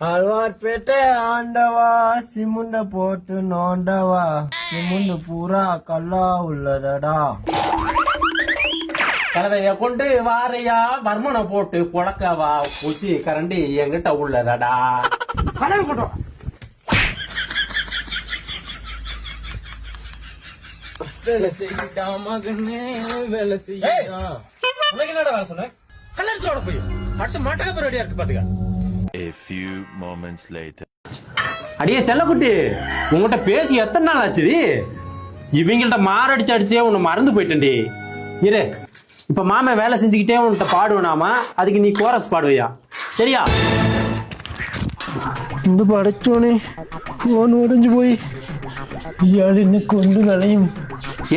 அல்வார்பேட்டை ஆண்டவா சிமுண்ட போட்டு நோண்டவா. சிமுண்டு பூரா கல்லா உள்ளதடா. கலவைய கொண்டு வாரையா வர்மனை போட்டு புழக்கவா பூச்சி கரண்டி என்கிட்ட உள்ளதடா. கலவை கொண்டு வேலை செய்யிட்டா மகனே வேலை ஏய், செய்யிட்டா உனக்கு என்னடா வேலை சொன்னேன் கல்லடிச்சோட போய். அடுத்து மட்டக்க ரெடியா இருக்கு பாத்துக்க. A few moments later. அடியே செல்லக்குட்டி உங்ககிட்ட பேசி எத்தனை நாள் ஆச்சுடி? இவங்கள்ட்ட மாரடிச்சு அடிச்சே உன்னை மறந்து போயிட்டேன்டி. இரு இப்ப மாமன் வேலை செஞ்சுக்கிட்டே உன்கிட்ட பாடுவேனாமா? அதுக்கு நீ கோரஸ் பாடுவியா? சரியா? இந்த படைச்சோனே போன் உடைஞ்சு போய் இயாள் என்ன கொண்டு கலையும்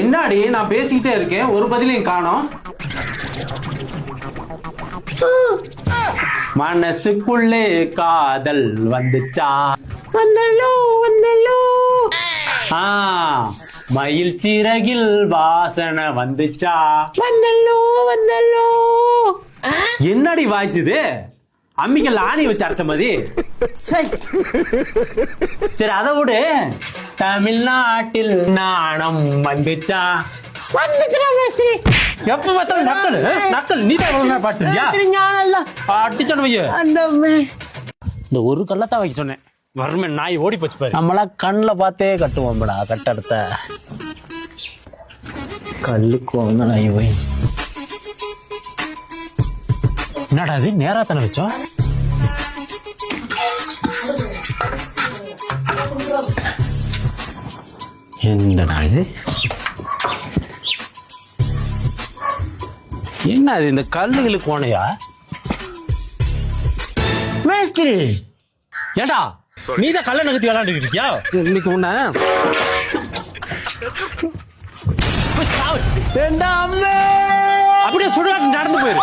என்னடி நான் பேசிக்கிட்டே இருக்கேன் ஒரு பதிலையும் காணோம். மனசுக்குள்ளே காதல் வந்துச்சா? வந்தல்லோ வந்தல்லோ. ஆ மயில் சிறகில் வாசனை வந்துச்சா? வந்தல்லோ வந்தல்லோ. என்னடி வாய்ஸ் இது? அம்மிக்கல் ஆணி வச்சு அரைச்ச மாதிரி. சரி அதை விடு. தமிழ்நாட்டில் நாணம் வந்துச்சா? வந்துச்சுடா மேஸ்திரி எப்ப பார்த்தாலும் நக்கல்? நக்கல். நீ தான் எவ்வளவு ஞானல்ல அடிச்சோன்னு வைய அந்த இந்த ஒரு கல்லத்தான் வைக்க சொன்னேன். வறுமன் நாய் ஓடி போச்சு பாரு. நம்மளா கண்ணில் பார்த்தே கட்டுவோம்டா கட்டடத்தை. கல்லுக்கு வந்தனாய் போய். என்னடா இது? நேரா தானே வச்சோம்? என்னடா இது என்ன அது இந்த கல்லுகளுக்கு போனையா மேஸ்திரி. ஏண்டா நீ தான் கல்ல நகர்த்தி விளையாண்டுக்கிட்டு இருக்கியா? இன்னைக்கு உன்ன அப்படியே சுடுகாட்டு நடந்து போயிரு.